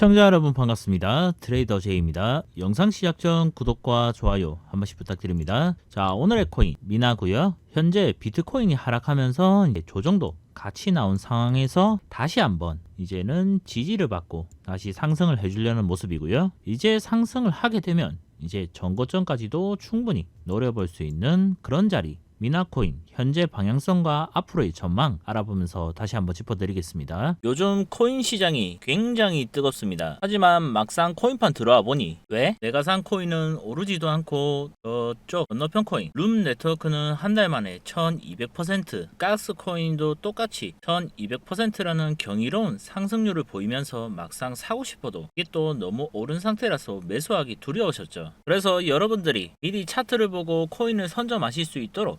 시청자 여러분 반갑습니다. 트레이더 제이입니다. 영상 시작 전 구독과 좋아요 한 번씩 부탁드립니다. 자, 오늘의 코인 미나고요. 현재 비트코인이 하락하면서 이제 조정도 같이 나온 상황에서 다시 한번 이제는 지지를 받고 다시 상승을 해주려는 모습이고요. 이제 상승을 하게 되면 이제 전고점까지도 충분히 노려볼 수 있는 그런 자리 미나코인 현재 방향성과 앞으로의 전망 알아보면서 다시 한번 짚어드리겠습니다. 요즘 코인 시장이 굉장히 뜨겁습니다. 하지만 막상 코인판 들어와 보니 왜? 내가 산 코인은 오르지도 않고 저쪽 건너편 코인 룸 네트워크는 한 달 만에 1200% 가스 코인도 똑같이 1200%라는 경이로운 상승률을 보이면서 막상 사고 싶어도 이게 또 너무 오른 상태라서 매수하기 두려우셨죠. 그래서 여러분들이 미리 차트를 보고 코인을 선점하실 수 있도록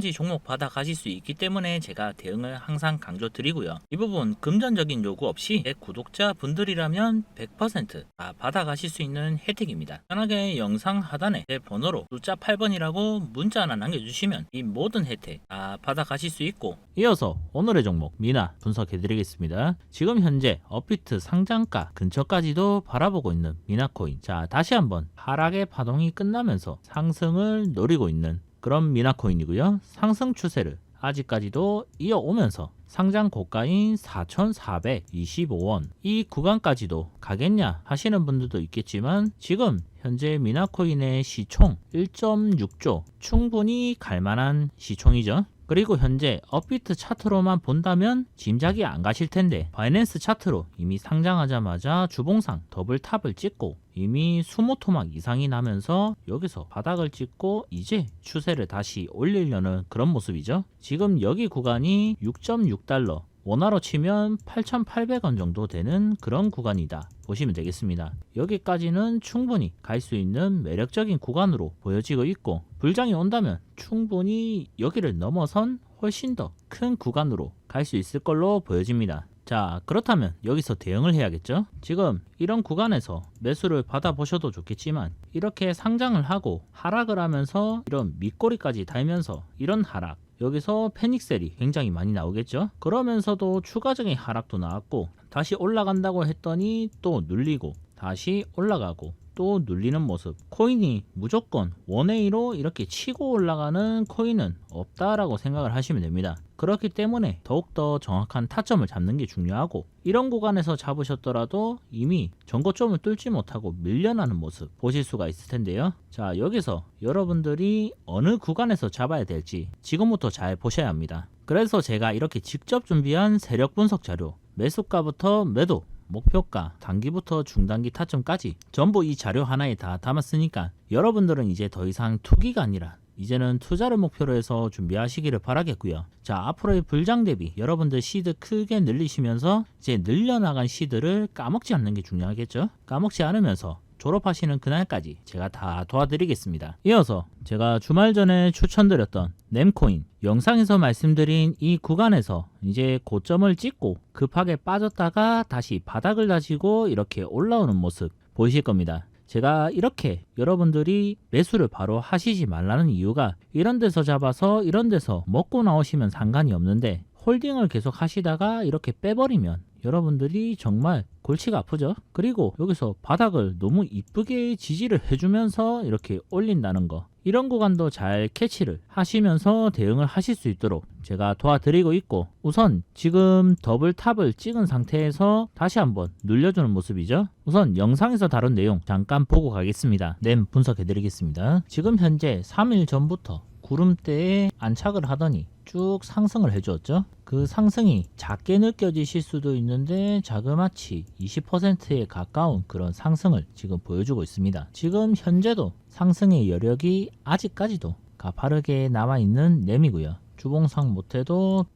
지 종목 받아 가실 수 있기 때문에 제가 대응을 항상 강조 드리고요. 이 부분 금전적인 요구 없이 제 구독자 분들이라면 100%다 받아 가실 수 있는 혜택입니다. 편하게 영상 하단에 제 번호로 숫자 8번이라고 문자 하나 남겨주시면 이 모든 혜택 다 받아 가실 수 있고 이어서 오늘의 종목 미나 분석해 드리겠습니다. 지금 현재 업비트 상장가 근처까지도 바라보고 있는 미나코인 자 다시 한번 하락의 파동이 끝나면서 상승을 노리고 있는 그런 미나코인이고요. 상승 추세를 아직까지도 이어오면서 상장 고가인 4,425원 이 구간까지도 가겠냐 하시는 분들도 있겠지만 지금 현재 미나코인의 시총 1.6조 충분히 갈만한 시총이죠. 그리고 현재 업비트 차트로만 본다면 짐작이 안 가실 텐데 바이낸스 차트로 이미 상장하자마자 주봉상 더블 탑을 찍고 이미 수모토막 이상이 나면서 여기서 바닥을 찍고 이제 추세를 다시 올리려는 그런 모습이죠. 지금 여기 구간이 6.6달러 원화로 치면 8,800원 정도 되는 그런 구간이다. 보시면 되겠습니다. 여기까지는 충분히 갈 수 있는 매력적인 구간으로 보여지고 있고 불장이 온다면 충분히 여기를 넘어선 훨씬 더 큰 구간으로 갈 수 있을 걸로 보여집니다. 자, 그렇다면 여기서 대응을 해야겠죠? 지금 이런 구간에서 매수를 받아 보셔도 좋겠지만 이렇게 상장을 하고 하락을 하면서 이런 밑꼬리까지 달면서 이런 하락 여기서 패닉셀이 굉장히 많이 나오겠죠. 그러면서도 추가적인 하락도 나왔고 다시 올라간다고 했더니 또 눌리고 다시 올라가고 또 눌리는 모습. 코인이 무조건 원웨이로 이렇게 치고 올라가는 코인은 없다라고 생각을 하시면 됩니다. 그렇기 때문에 더욱더 정확한 타점을 잡는 게 중요하고 이런 구간에서 잡으셨더라도 이미 전고점을 뚫지 못하고 밀려나는 모습 보실 수가 있을 텐데요. 자 여기서 여러분들이 어느 구간에서 잡아야 될지 지금부터 잘 보셔야 합니다. 그래서 제가 이렇게 직접 준비한 세력 분석 자료 매수가부터 매도 목표가, 단기부터 중단기 타점까지 전부 이 자료 하나에 다 담았으니까 여러분들은 이제 더 이상 투기가 아니라 이제는 투자를 목표로 해서 준비하시기를 바라겠고요. 자, 앞으로의 불장 대비 여러분들 시드 크게 늘리시면서 이제 늘려나간 시드를 까먹지 않는 게 중요하겠죠? 까먹지 않으면서 졸업하시는 그날까지 제가 다 도와드리겠습니다. 이어서 제가 주말 전에 추천드렸던 nem코인 영상에서 말씀드린 이 구간에서 이제 고점을 찍고 급하게 빠졌다가 다시 바닥을 다지고 이렇게 올라오는 모습 보이실 겁니다. 제가 이렇게 여러분들이 매수를 바로 하시지 말라는 이유가 이런 데서 잡아서 이런 데서 먹고 나오시면 상관이 없는데 홀딩을 계속 하시다가 이렇게 빼버리면 여러분들이 정말 골치가 아프죠. 그리고 여기서 바닥을 너무 이쁘게 지지를 해주면서 이렇게 올린다는 거. 이런 구간도 잘 캐치를 하시면서 대응을 하실 수 있도록 제가 도와드리고 있고 우선 지금 더블 탑을 찍은 상태에서 다시 한번 눌려주는 모습이죠. 우선 영상에서 다룬 내용 잠깐 보고 가겠습니다. 램 분석해 드리겠습니다. 지금 현재 3일 전부터 구름대에 안착을 하더니 쭉 상승을 해주었죠. 그 상승이 작게 느껴지실 수도 있는데 자그마치 20%에 가까운 그런 상승을 지금 보여주고 있습니다. 지금 현재도 상승의 여력이 아직까지도 가파르게 남아있는 램이고요. 주봉상 못해도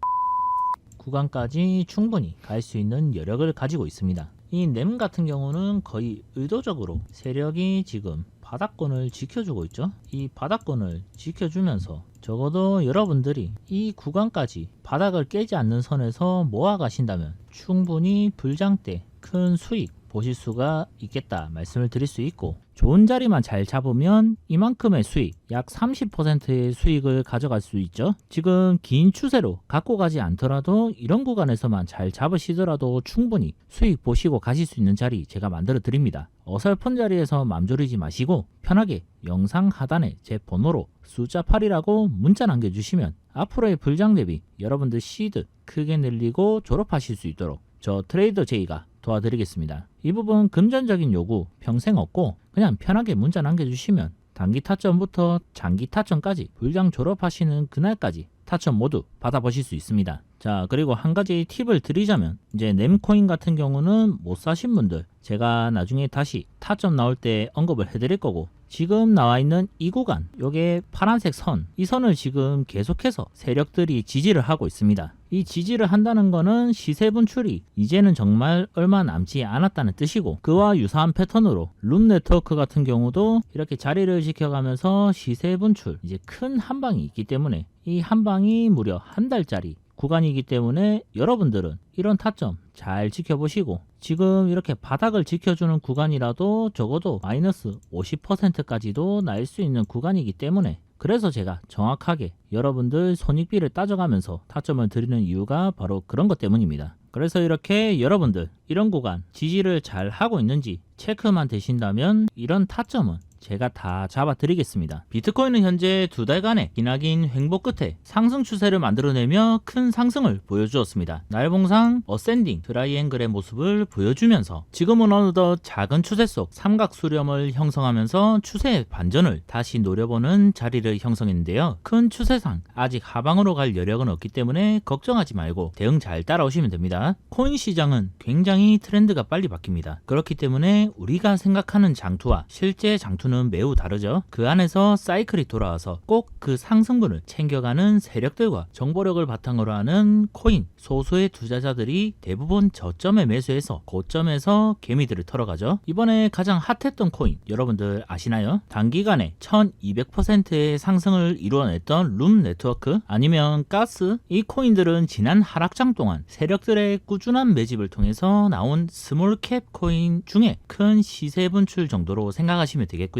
구간까지 충분히 갈 수 있는 여력을 가지고 있습니다. 이 램 같은 경우는 거의 의도적으로 세력이 지금 바닥권을 지켜주고 있죠. 이 바닥권을 지켜주면서 적어도 여러분들이 이 구간까지 바닥을 깨지 않는 선에서 모아 가신다면 충분히 불장 때 큰 수익 보실 수가 있겠다 말씀을 드릴 수 있고 좋은 자리만 잘 잡으면 이만큼의 수익 약 30%의 수익을 가져갈 수 있죠. 지금 긴 추세로 갖고 가지 않더라도 이런 구간에서만 잘 잡으시더라도 충분히 수익 보시고 가실 수 있는 자리 제가 만들어 드립니다. 어설픈 자리에서 맘졸이지 마시고 편하게 영상 하단에 제 번호로 숫자 8이라고 문자 남겨주시면 앞으로의 불장 대비 여러분들 시드 크게 늘리고 졸업하실 수 있도록 저 트레이더 제이가 도와드리겠습니다. 이 부분 금전적인 요구 평생 없고 그냥 편하게 문자 남겨주시면 단기 타점부터 장기 타점까지 불장 졸업하시는 그날까지 타점 모두 받아보실 수 있습니다. 자 그리고 한 가지 팁을 드리자면 이제 램코인 같은 경우는 못 사신 분들 제가 나중에 다시 타점 나올 때 언급을 해드릴 거고 지금 나와 있는 이 구간 요게 파란색 선 이 선을 지금 계속해서 세력들이 지지를 하고 있습니다. 이 지지를 한다는 거는 시세 분출이 이제는 정말 얼마 남지 않았다는 뜻이고 그와 유사한 패턴으로 룸 네트워크 같은 경우도 이렇게 자리를 지켜가면서 시세 분출 이제 큰 한방이 있기 때문에 이 한방이 무려 한 달짜리 구간이기 때문에 여러분들은 이런 타점 잘 지켜보시고 지금 이렇게 바닥을 지켜주는 구간이라도 적어도 마이너스 50%까지도 날 수 있는 구간이기 때문에 그래서 제가 정확하게 여러분들 손익비를 따져가면서 타점을 드리는 이유가 바로 그런 것 때문입니다. 그래서 이렇게 여러분들 이런 구간 지지를 잘 하고 있는지 체크만 되신다면 이런 타점은 제가 다 잡아 드리겠습니다. 비트코인은 현재 두 달간의 기나긴 횡보 끝에 상승 추세를 만들어내며 큰 상승을 보여주었습니다. 날봉상 어센딩 트라이앵글의 모습을 보여주면서 지금은 어느덧 작은 추세 속 삼각 수렴을 형성하면서 추세 반전을 다시 노려보는 자리를 형성했는데요. 큰 추세상 아직 하방으로 갈 여력은 없기 때문에 걱정하지 말고 대응 잘 따라오시면 됩니다. 코인 시장은 굉장히 트렌드가 빨리 바뀝니다. 그렇기 때문에 우리가 생각하는 장투와 실제 장투는 매우 다르죠. 그 안에서 사이클이 돌아와서 꼭 그 상승분을 챙겨가는 세력들과 정보력을 바탕으로 하는 코인 소수의 투자자들이 대부분 저점에 매수해서 고점에서 개미들을 털어가죠. 이번에 가장 핫했던 코인 여러분들 아시나요? 단기간에 1200%의 상승을 이루어냈던 룸 네트워크 아니면 가스 이 코인들은 지난 하락장 동안 세력들의 꾸준한 매집을 통해서 나온 스몰캡 코인 중에 큰 시세 분출 정도로 생각하시면 되겠고요.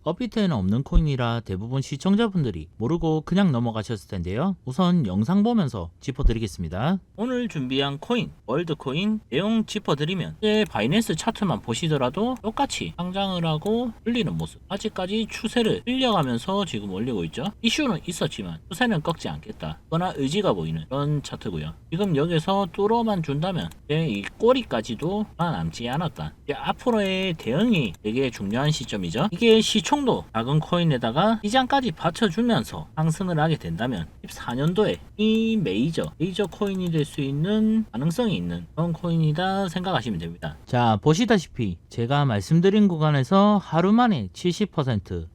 업비트에는 없는 코인이라 대부분 시청자분들이 모르고 그냥 넘어가셨을 텐데요. 우선 영상 보면서 짚어드리겠습니다. 오늘 준비한 코인, 월드코인 내용 짚어드리면 이제 바이낸스 차트만 보시더라도 똑같이 상장을 하고 흘리는 모습 아직까지 추세를 흘려가면서 지금 올리고 있죠. 이슈는 있었지만 추세는 꺾지 않겠다. 그러나 의지가 보이는 그런 차트고요. 지금 여기서 뚫어만 준다면 이 꼬리까지도 남지 않았다. 앞으로의 대응이 되게 중요한 시점이죠. 이게 시 총도 작은 코인에다가 시장까지 받쳐주면서 상승을 하게 된다면 14년도에 이 메이저 메이저 코인이 될 수 있는 가능성이 있는 그런 코인이다 생각하시면 됩니다. 자 보시다시피 제가 말씀드린 구간에서 하루 만에 70%